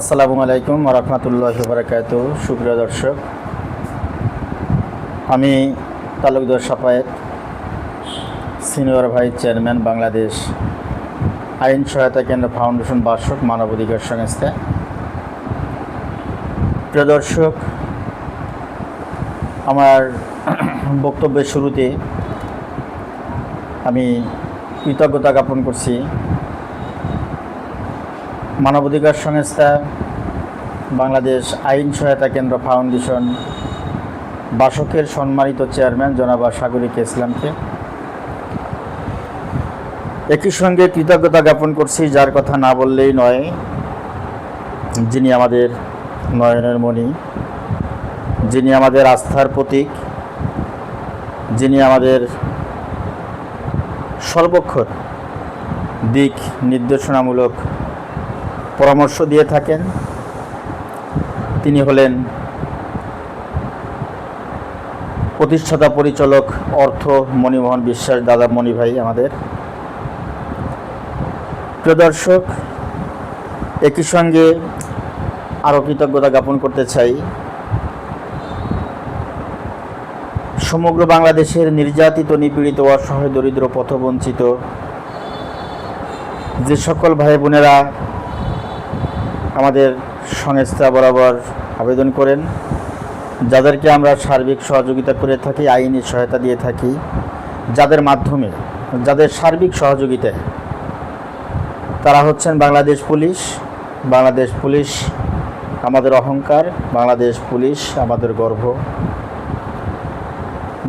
আসসালামু আলাইকুম রহমতুল্লাহ বারাকাত সুপ্রিয় দর্শক, আমি Talukdar Safayet senior vice chairman Bangladesh আইন সহায়তা কেন্দ্র ফাউন্ডেশন বার্ষক মানবাধিকার সংস্থা। প্রিয় দর্শক, আমার বক্তব্যের শুরুতে আমি কৃতজ্ঞতা জ্ঞাপন করছি মানবাধিকার সংস্থা বাংলাদেশ আইন সহায়তা কেন্দ্র ফাউন্ডেশন, বাসকের সম্মানিত চেয়ারম্যান জনাবা সাগরিক ইসলামকে। একই সঙ্গে কৃতজ্ঞতা জ্ঞাপন করছি, যার কথা না বললেই নয়, যিনি আমাদের নয়নের মণি, যিনি আমাদের আস্থার প্রতীক, যিনি আমাদের সর্বক্ষণ দিক নির্দেশনামূলক পরামর্শ দিয়ে থাকেন। তিনি হলেন প্রতিষ্ঠাতা পরিচালক অর্থ মণিমোহন বিশ্বাস, দাদা মণি ভাই আমাদের। প্রিয় দর্শক, একই সঙ্গে আরও কৃতজ্ঞতা জ্ঞাপন করতে চাই। সমগ্র বাংলাদেশের নির্যাতিত, নিপীড়িত অসহায়, দরিদ্র, পথবঞ্চিত যে সকল ভাই বোনেরা আমাদের সংস্থা বরাবর আবেদন করেন। যাদেরকে আমরা সার্বিক সহযোগিতা করে থাকি, আইনি সহায়তা দিয়ে থাকি, যাদের মাধ্যমে, যাদের সার্বিক সহযোগিতায় তারা হচ্ছেন বাংলাদেশ পুলিশ বাংলাদেশ পুলিশ আমাদের অহংকার, বাংলাদেশ পুলিশ আমাদের গর্ব।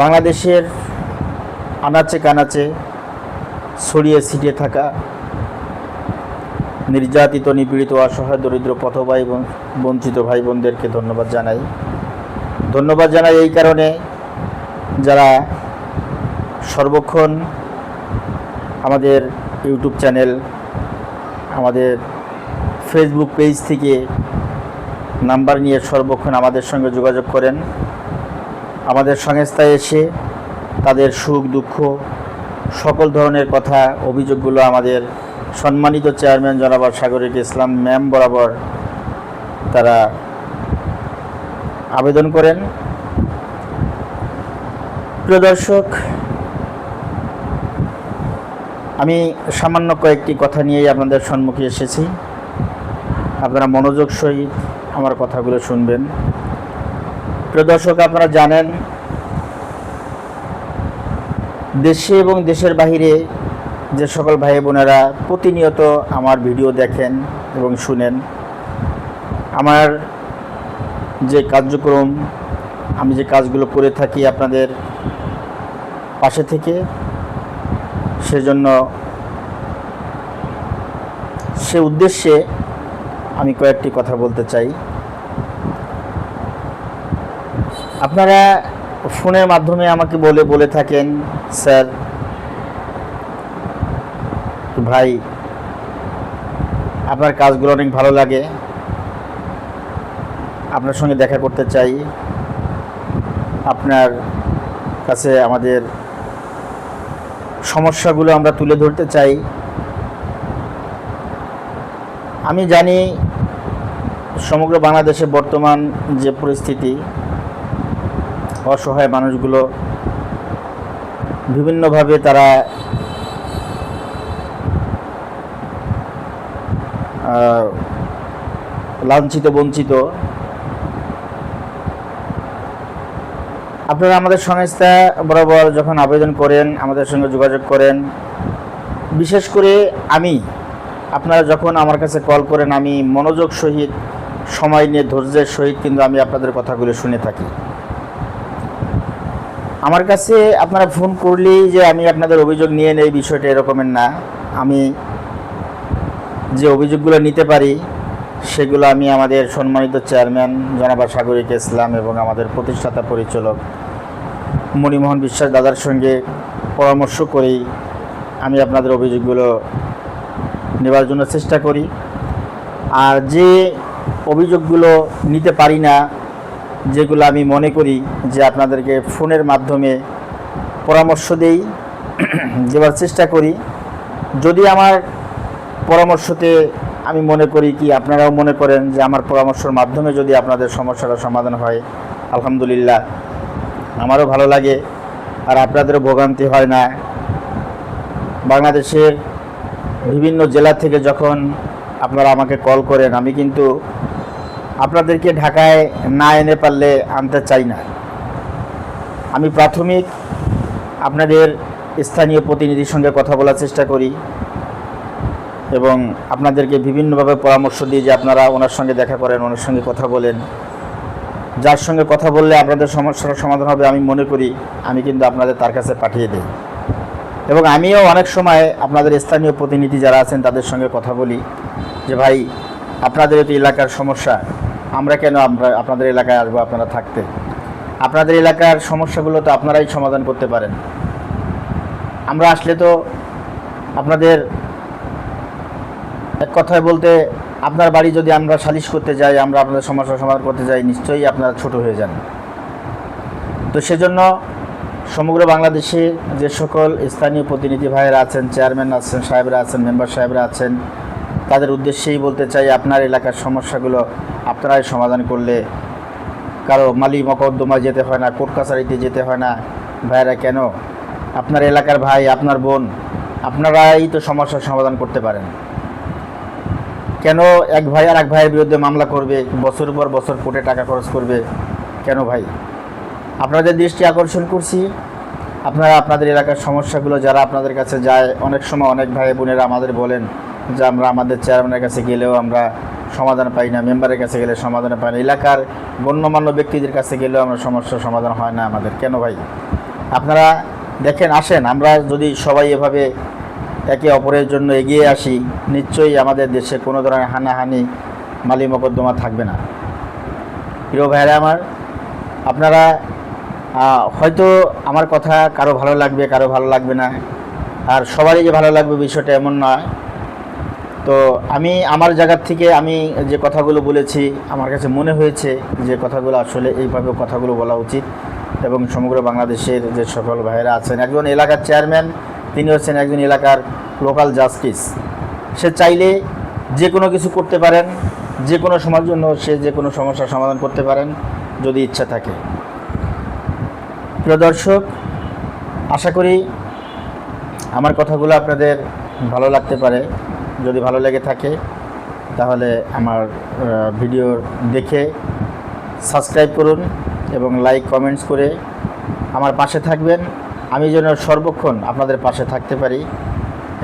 বাংলাদেশের আনাচে কানাচে ছড়িয়ে ছিটিয়ে থাকা নির্যাতিত, নিপীড়িত, অসহায়, দরিদ্র, পথবাহী বঞ্চিত ভাই বোনদেরকে ধন্যবাদ জানাই। ধন্যবাদ জানাই এই কারণে যারা সর্বক্ষণ আমাদের ইউটিউব চ্যানেল, আমাদের ফেসবুক পেজ থেকে নাম্বার নিয়ে সর্বক্ষণ আমাদের সঙ্গে যোগাযোগ করেন। আমাদের সংস্থায় এসে তাদের সুখ, দুঃখ, সকল ধরনের কথা, অভিযোগগুলো আমাদের সম্মানিত চেয়ারম্যান জনাবার সাগরিক ইসলাম ম্যাম বরাবর তারা আবেদন করেন। প্রিয় দর্শক, আমি সামান্য কয়েকটি কথা নিয়েই আপনাদের সম্মুখে এসেছি। আপনারা মনোযোগ সহিত আমার কথাগুলো শুনবেন। প্রিয় দর্শক, আপনারা জানেন, দেশে এবং দেশের বাহিরে যে সকল ভাই বোনেরা প্রতিনিয়ত আমার ভিডিও দেখেন এবং শুনেন। আমার যে কার্যক্রম, আমি যে কাজগুলো করে থাকি আপনাদের পাশে থেকে, সেজন্য সে উদ্দেশ্যে আমি কয়েকটি কথা বলতে চাই। আপনারা ফোনের মাধ্যমে আমাকে বলে বলে থাকেন, স্যার ভাই, আপনার কাজগুলো অনেক ভালো লাগে। আপনার সঙ্গে দেখা করতে চাই। আপনার কাছে আমাদের সমস্যাগুলো আমরা তুলে ধরতে চাই। আমি জানি সমগ্র বাংলাদেশে বর্তমান যে পরিস্থিতি, অসহায় মানুষগুলো বিভিন্নভাবে তারা লাঞ্ছিত, বঞ্চিত। আপনারা আমাদের সংস্থা বরাবর যখন আবেদন করেন, আমাদের সঙ্গে যোগাযোগ করেন, বিশেষ করে আমি, আপনারা যখন আমার কাছে কল করেন, আমি মনোযোগ সহিত, সময় নিয়ে ধৈর্যের সহিত কিন্তু আমি আপনাদের কথাগুলো শুনে থাকি। আমার কাছে আপনারা ফোন করলেই যে আমি আপনাদের অভিযোগ নিয়ে নেই, বিষয়টা এরকমের না। আমি যে অভিযোগগুলো নিতে পারি, সেগুলো আমি আমাদের সম্মানিত চেয়ারম্যান জনাবা সাগরিক ইসলাম এবং আমাদের প্রতিষ্ঠাতা পরিচালক মণিমোহন বিশ্বাস দাদার সঙ্গে পরামর্শ করেই আমি আপনাদের অভিযোগগুলো নেবার জন্য চেষ্টা করি। আর যে অভিযোগগুলো নিতে পারি না, যেগুলো আমি মনে করি যে আপনাদেরকে ফোনের মাধ্যমে পরামর্শ দেই দেওয়ার চেষ্টা করি। যদি আমার পরামর্শতে আমি মনে করি কি, আপনারাও মনে করেন যে আমার পরামর্শের মাধ্যমে যদি আপনাদের সমস্যাটা সমাধান হয়, আলহামদুলিল্লাহ, আমারও ভালো লাগে। আর আপনাদেরও ভোগান্তি হয় না। বাংলাদেশের বিভিন্ন জেলা থেকে যখন আপনারা আমাকে কল করেন, আমি কিন্তু আপনাদেরকে ঢাকায় না এনে পারলে আনতে চাই না। আমি প্রাথমিক আপনাদের স্থানীয় প্রতিনিধির সঙ্গে কথা বলার চেষ্টা করি। এবং আপনাদেরকে বিভিন্নভাবে পরামর্শ দিই যে আপনারা ওনার সঙ্গে দেখা করেন, ওনার সঙ্গে কথা বলেন। যার সঙ্গে কথা বললে আপনাদের সমস্যার সমাধান হবে আমি মনে করি, আমি কিন্তু আপনাদের তার কাছে পাঠিয়ে দিই। এবং আমিও অনেক সময় আপনাদের স্থানীয় প্রতিনিধি যারা আছেন তাদের সঙ্গে কথা বলি যে, ভাই, আপনাদের তো এলাকার সমস্যা, আমরা কেন আমরা, আপনাদের এলাকায় আসব আপনারা থাকতে? আপনাদের এলাকার সমস্যাগুলো তো আপনারাই সমাধান করতে পারেন। আমরা আসলে তো আপনাদের এক কথায় বলতে, আপনার বাড়ি যদি আমরা সালিশ করতে যাই, আমরা আপনাদের সমস্যা সমাধান করতে যাই, নিশ্চয়ই আপনারা ছোট হয়ে যান। তো সেজন্য সমগ্র বাংলাদেশে যে সকল স্থানীয় প্রতিনিধি ভাইয়েরা আছেন, চেয়ারম্যান আছেন, সাহেবরা আছেন, মেম্বার সাহেবরা আছেন, তাদের উদ্দেশ্যেই বলতে চাই, আপনার এলাকার সমস্যাগুলো আপনারাই সমাধান করলে কারও মালি মকদ্দমা যেতে হয় না, কোর্ট কাছারিতে যেতে হয় না। ভাইয়েরা, কেন? আপনার এলাকার ভাই, আপনার বোন, আপনারাই তো সমস্যার সমাধান করতে পারেন। কেন এক ভাই আর এক ভাইয়ের বিরুদ্ধে মামলা করবে? বছর পর বছর কোটে টাকা খরচ করবে। কেন ভাই? আপনাদের দৃষ্টি আকর্ষণ করছি, আপনারা আপনাদের এলাকার সমস্যাগুলো, যারা আপনাদের কাছে যায়, অনেক সময় অনেক ভাই বোনেরা আমাদের বলেন যে, আমরা আমাদের চেয়ারম্যানের কাছে গেলেও আমরা সমাধান পাই না, মেম্বারের কাছে গেলে সমাধান পাই না। এলাকার গণ্যমান্য ব্যক্তিদের কাছে গেলেও আমরা সমস্যার সমাধান হয় না আমাদের। কেন ভাই? আপনারা দেখেন, আসেন, আমরা যদি সবাই এভাবে একে অপরের জন্য এগিয়ে আসি, নিশ্চয়ই আমাদের দেশে কোনো ধরনের হানাহানি মালি মকদ্দমা থাকবে না। প্রিয় ভাইরা আমার, আপনারা হয়তো আমার কথা কারও ভালো লাগবে, কারও ভালো লাগবে না। আর সবারই যে ভালো লাগবে বিষয়টা এমন নয়। তো আমি আমার জায়গার থেকে আমি যে কথাগুলো বলেছি, আমার কাছে মনে হয়েছে যে কথাগুলো আসলে এইভাবে কথাগুলো বলা উচিত এবং সমগ্র বাংলাদেশের যে সকল ভাইয়েরা আছেন, একজন এলাকার চেয়ারম্যান তিনি হচ্ছেন একজন এলাকার লোকাল জাস্টিস সে চাইলে যে কোনো কিছু করতে পারেন, যে কোনো সময়ের জন্য সে যে কোনো সমস্যার সমাধান করতে পারেন, যদি ইচ্ছা থাকে। প্রিয় দর্শক, আশা করি আমার কথাগুলো আপনাদের ভালো লাগতে পারে। যদি ভালো লেগে থাকে, তাহলে আমার ভিডিও দেখে সাবস্ক্রাইব করুন এবং লাইক কমেন্টস করে আমার পাশে থাকবেন। আমি যেন সর্বক্ষণ আপনাদের পাশে থাকতে পারি।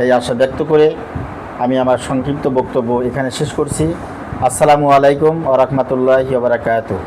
এই আশা ব্যক্ত করে আমি আমার সংক্ষিপ্ত বক্তব্য এখানে শেষ করছি। আসসালামু আলাইকুম ওরহমতুল্লাহ ওবরাকাতুহ